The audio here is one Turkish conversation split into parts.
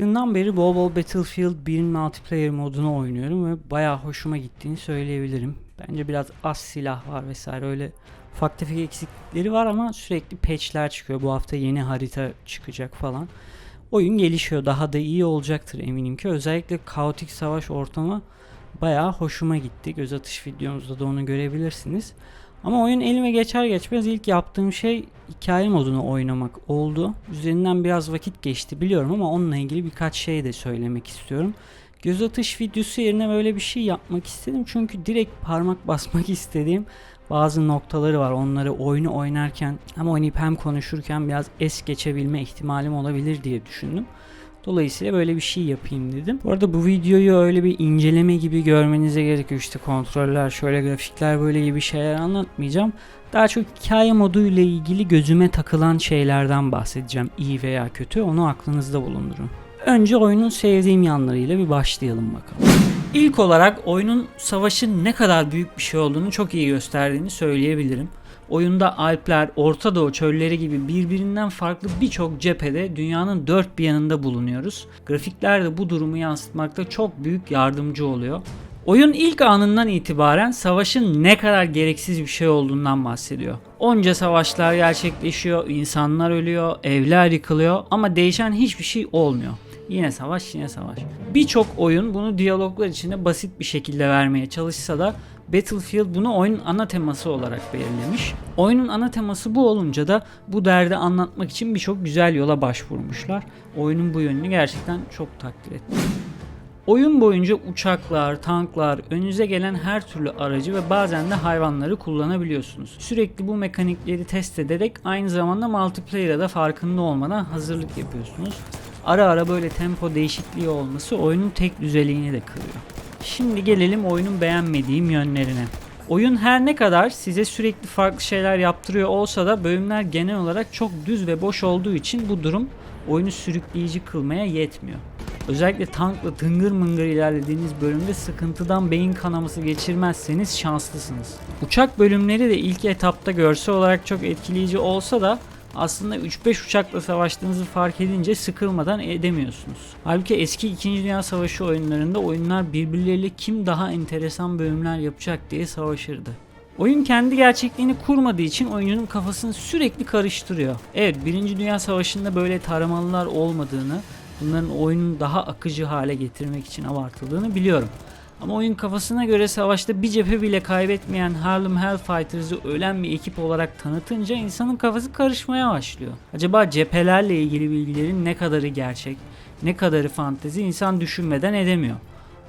çıktığından beri bol bol Battlefield 1'in multiplayer modunu oynuyorum ve bayağı hoşuma gittiğini söyleyebilirim. Bence biraz az silah var vesaire öyle ufak tefek eksiklikleri var ama sürekli patchler çıkıyor. Bu hafta yeni harita çıkacak falan. Oyun gelişiyor. Daha da iyi olacaktır eminim ki. Özellikle kaotik savaş ortamı bayağı hoşuma gitti. Göz atış videomuzda da onu görebilirsiniz. Ama oyun elime geçer geçmez ilk yaptığım şey hikaye modunu oynamak oldu. Üzerinden biraz vakit geçti biliyorum ama onunla ilgili birkaç şey de söylemek istiyorum. Göz atış videosu yerine böyle bir şey yapmak istedim. Çünkü direkt parmak basmak istediğim bazı noktaları var. Onları oyunu oynarken hem oynayıp hem konuşurken biraz es geçebilme ihtimalim olabilir diye düşündüm. Dolayısıyla böyle bir şey yapayım dedim. Bu arada bu videoyu öyle bir inceleme gibi görmenize gerek yok. İşte kontroller, şöyle grafikler böyle gibi şeyler anlatmayacağım. Daha çok hikaye modu ile ilgili gözüme takılan şeylerden bahsedeceğim. İyi veya kötü onu aklınızda bulundurun. Önce oyunun sevdiğim yanlarıyla bir başlayalım bakalım. İlk olarak oyunun savaşın ne kadar büyük bir şey olduğunu çok iyi gösterdiğini söyleyebilirim. Oyunda Alpler, Orta Doğu çölleri gibi birbirinden farklı birçok cephede dünyanın dört bir yanında bulunuyoruz. Grafikler de bu durumu yansıtmakta çok büyük yardımcı oluyor. Oyun ilk anından itibaren savaşın ne kadar gereksiz bir şey olduğundan bahsediyor. Onca savaşlar gerçekleşiyor, insanlar ölüyor, evler yıkılıyor ama değişen hiçbir şey olmuyor. Yine savaş, yine savaş. Birçok oyun bunu diyaloglar içinde basit bir şekilde vermeye çalışsa da Battlefield bunu oyunun ana teması olarak belirlemiş. Oyunun ana teması bu olunca da bu derdi anlatmak için birçok güzel yola başvurmuşlar. Oyunun bu yönünü gerçekten çok takdir ettim. Oyun boyunca uçaklar, tanklar, önünüze gelen her türlü aracı ve bazen de hayvanları kullanabiliyorsunuz. Sürekli bu mekanikleri test ederek aynı zamanda multiplayer'a da farkında olmadan hazırlık yapıyorsunuz. Ara ara böyle tempo değişikliği olması oyunun tek düzeliğini de kırıyor. Şimdi gelelim oyunun beğenmediğim yönlerine. Oyun her ne kadar size sürekli farklı şeyler yaptırıyor olsa da bölümler genel olarak çok düz ve boş olduğu için bu durum oyunu sürükleyici kılmaya yetmiyor. Özellikle tankla tıngır mıngır ilerlediğiniz bölümde sıkıntıdan beyin kanaması geçirmezseniz şanslısınız. Uçak bölümleri de ilk etapta görsel olarak çok etkileyici olsa da aslında 3-5 uçakla savaştığınızı fark edince sıkılmadan edemiyorsunuz. Halbuki eski 2. Dünya Savaşı oyunlarında oyunlar birbirleriyle kim daha enteresan bölümler yapacak diye savaşırdı. Oyun kendi gerçekliğini kurmadığı için oyuncunun kafasını sürekli karıştırıyor. Evet 1. Dünya Savaşı'nda böyle taramalılar olmadığını, bunların oyunu daha akıcı hale getirmek için abartıldığını biliyorum. Ama oyun kafasına göre savaşta bir cephe bile kaybetmeyen Harlem Hellfighters'ı ölen bir ekip olarak tanıtınca insanın kafası karışmaya başlıyor. Acaba cephelerle ilgili bilgilerin ne kadarı gerçek, ne kadarı fantezi insan düşünmeden edemiyor.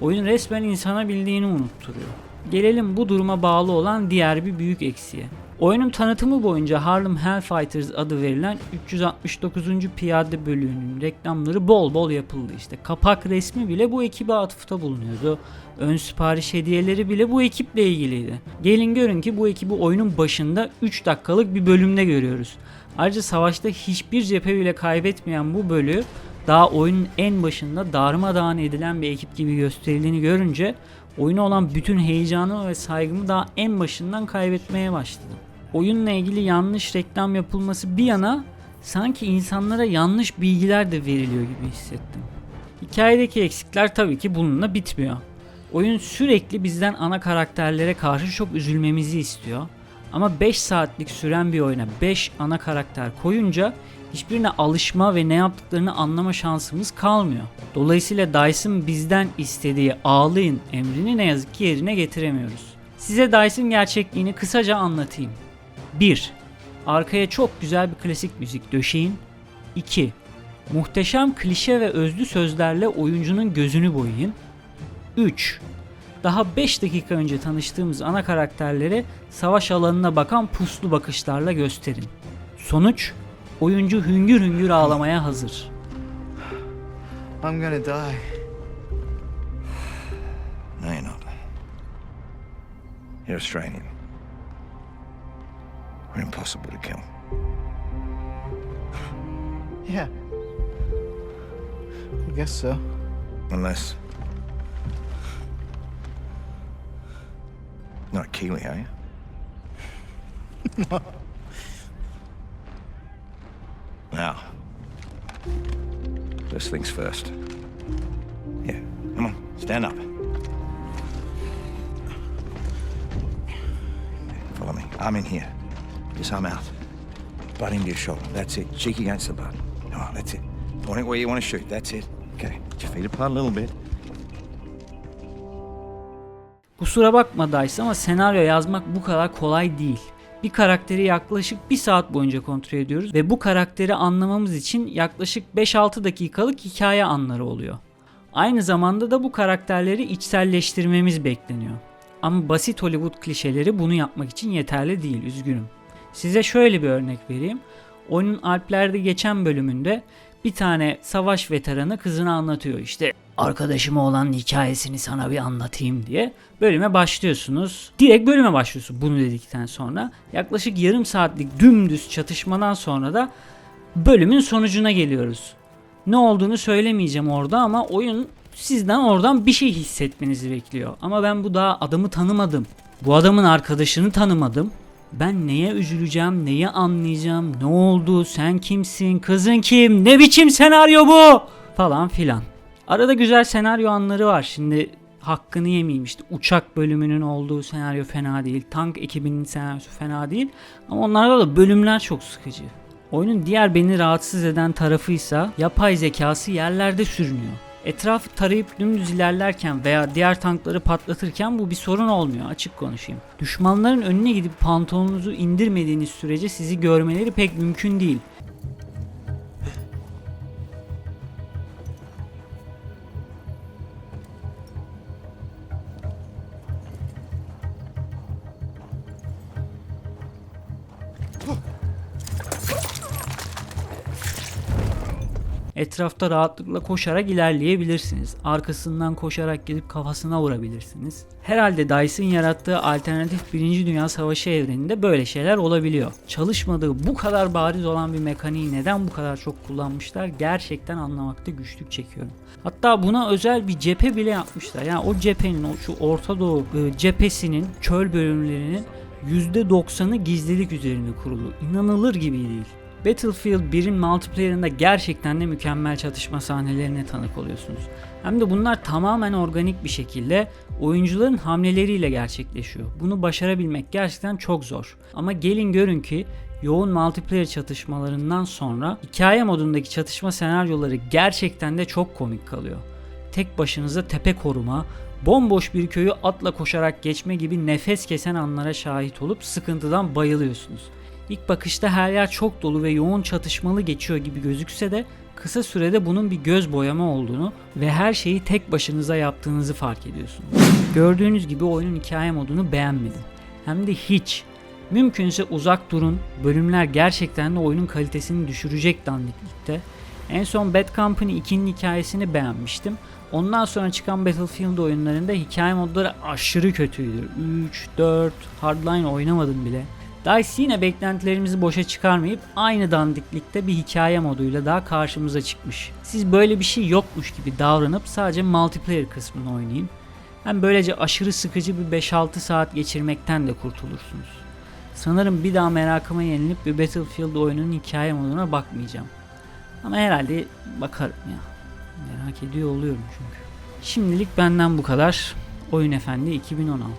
Oyun resmen insana bildiğini unutturuyor. Gelelim bu duruma bağlı olan diğer bir büyük eksiğe. Oyunun tanıtımı boyunca Harlem Hellfighters adı verilen 369. Piyade Bölüğü'nün reklamları bol bol yapıldı işte. Kapak resmi bile bu ekibe atıfta bulunuyordu. Ön sipariş hediyeleri bile bu ekiple ilgiliydi. Gelin görün ki bu ekibi oyunun başında 3 dakikalık bir bölümde görüyoruz. Ayrıca savaşta hiçbir cephe bile kaybetmeyen bu bölüğü daha oyunun en başında darmadağın edilen bir ekip gibi gösterildiğini görünce oyuna olan bütün heyecanı ve saygımı daha en başından kaybetmeye başladım. Oyunla ilgili yanlış reklam yapılması bir yana sanki insanlara yanlış bilgiler de veriliyor gibi hissettim. Hikayedeki eksikler tabii ki bununla bitmiyor. Oyun sürekli bizden ana karakterlere karşı çok üzülmemizi istiyor. Ama 5 saatlik süren bir oyuna 5 ana karakter koyunca hiçbirine alışma ve ne yaptıklarını anlama şansımız kalmıyor. Dolayısıyla Dice'ın bizden istediği ağlayın emrini ne yazık ki yerine getiremiyoruz. Size Dice'ın gerçekliğini kısaca anlatayım. 1. Arkaya çok güzel bir klasik müzik döşeyin. 2. Muhteşem klişe ve özlü sözlerle oyuncunun gözünü boyayın. 3. Daha 5 dakika önce tanıştığımız ana karakterlere savaş alanına bakan puslu bakışlarla gösterin. Sonuç, oyuncu hüngür hüngür ağlamaya hazır. I'm gonna die. No, you're not. You're Australian. We're impossible to kill. Yeah. I guess so. Unless. Not Kiwi, are you? now. First things first. Yeah, come on, stand up. Follow me. I'm in here. Just arm out. Butt into your shoulder. That's it. Cheek against the butt. Come on, that's it. Point it where you want to shoot. That's it. Okay. Get your feet apart a little bit. Kusura bakma Dice ama senaryo yazmak bu kadar kolay değil. Bir karakteri yaklaşık bir saat boyunca kontrol ediyoruz ve bu karakteri anlamamız için yaklaşık 5-6 dakikalık hikaye anları oluyor. Aynı zamanda da bu karakterleri içselleştirmemiz bekleniyor. Ama basit Hollywood klişeleri bunu yapmak için yeterli değil, üzgünüm. Size şöyle bir örnek vereyim. Oyunun Alplerde geçen bölümünde bir tane savaş veteranı kızına anlatıyor işte arkadaşıma olan hikayesini sana bir anlatayım diye bölüme başlıyorsunuz. Direkt bölüme başlıyorsun bunu dedikten sonra. Yaklaşık yarım saatlik dümdüz çatışmadan sonra da bölümün sonucuna geliyoruz. Ne olduğunu söylemeyeceğim orada ama oyun sizden oradan bir şey hissetmenizi bekliyor. Ama ben bu daha adamı tanımadım. Bu adamın arkadaşını tanımadım. Ben neye üzüleceğim, neyi anlayacağım, ne oldu, sen kimsin, kızın kim, ne biçim senaryo bu falan filan. Arada güzel senaryo anları var. Şimdi hakkını yemeyeyim işte uçak bölümünün olduğu senaryo fena değil. Tank ekibinin senaryosu fena değil. Ama onlarda da bölümler çok sıkıcı. Oyunun diğer beni rahatsız eden tarafıysa yapay zekası yerlerde sürünüyor. Etrafı tarayıp dümdüz ilerlerken veya diğer tankları patlatırken bu bir sorun olmuyor açık konuşayım. Düşmanların önüne gidip pantolonunuzu indirmediğiniz sürece sizi görmeleri pek mümkün değil. Etrafta rahatlıkla koşarak ilerleyebilirsiniz. Arkasından koşarak gidip kafasına vurabilirsiniz. Herhalde DICE'ın yarattığı alternatif 1. Dünya Savaşı evreninde böyle şeyler olabiliyor. Çalışmadığı bu kadar bariz olan bir mekaniği neden bu kadar çok kullanmışlar gerçekten anlamakta güçlük çekiyorum. Hatta buna özel bir cephe bile yapmışlar. Yani o cephenin, o şu Orta Doğu e, cephesinin, çöl bölümlerinin %90'ı gizlilik üzerine kurulu. İnanılır gibi değil. Battlefield 1'in multiplayer'ında gerçekten de mükemmel çatışma sahnelerine tanık oluyorsunuz. Hem de bunlar tamamen organik bir şekilde oyuncuların hamleleriyle gerçekleşiyor. Bunu başarabilmek gerçekten çok zor. Ama gelin görün ki yoğun multiplayer çatışmalarından sonra hikaye modundaki çatışma senaryoları gerçekten de çok komik kalıyor. Tek başınıza tepe koruma, bomboş bir köyü atla koşarak geçme gibi nefes kesen anlara şahit olup sıkıntıdan bayılıyorsunuz. İlk bakışta her yer çok dolu ve yoğun çatışmalı geçiyor gibi gözükse de kısa sürede bunun bir göz boyama olduğunu ve her şeyi tek başınıza yaptığınızı fark ediyorsunuz. Gördüğünüz gibi oyunun hikaye modunu beğenmedim. Hem de hiç. Mümkünse uzak durun. Bölümler gerçekten de oyunun kalitesini düşürecek dandiklikte. En son Bad Company 2'nin hikayesini beğenmiştim. Ondan sonra çıkan Battlefield oyunlarında hikaye modları aşırı kötüydü. 3, 4, Hardline oynamadım bile. DICE yine beklentilerimizi boşa çıkarmayıp aynı dandiklikte bir hikaye moduyla daha karşımıza çıkmış. Siz böyle bir şey yokmuş gibi davranıp sadece multiplayer kısmını oynayın. Hem böylece aşırı sıkıcı bir 5-6 saat geçirmekten de kurtulursunuz. Sanırım bir daha merakıma yenilip bir Battlefield oyunun hikaye moduna bakmayacağım. Ama herhalde bakarım ya. Merak ediyor oluyorum çünkü. Şimdilik benden bu kadar. Oyun Efendi 2016.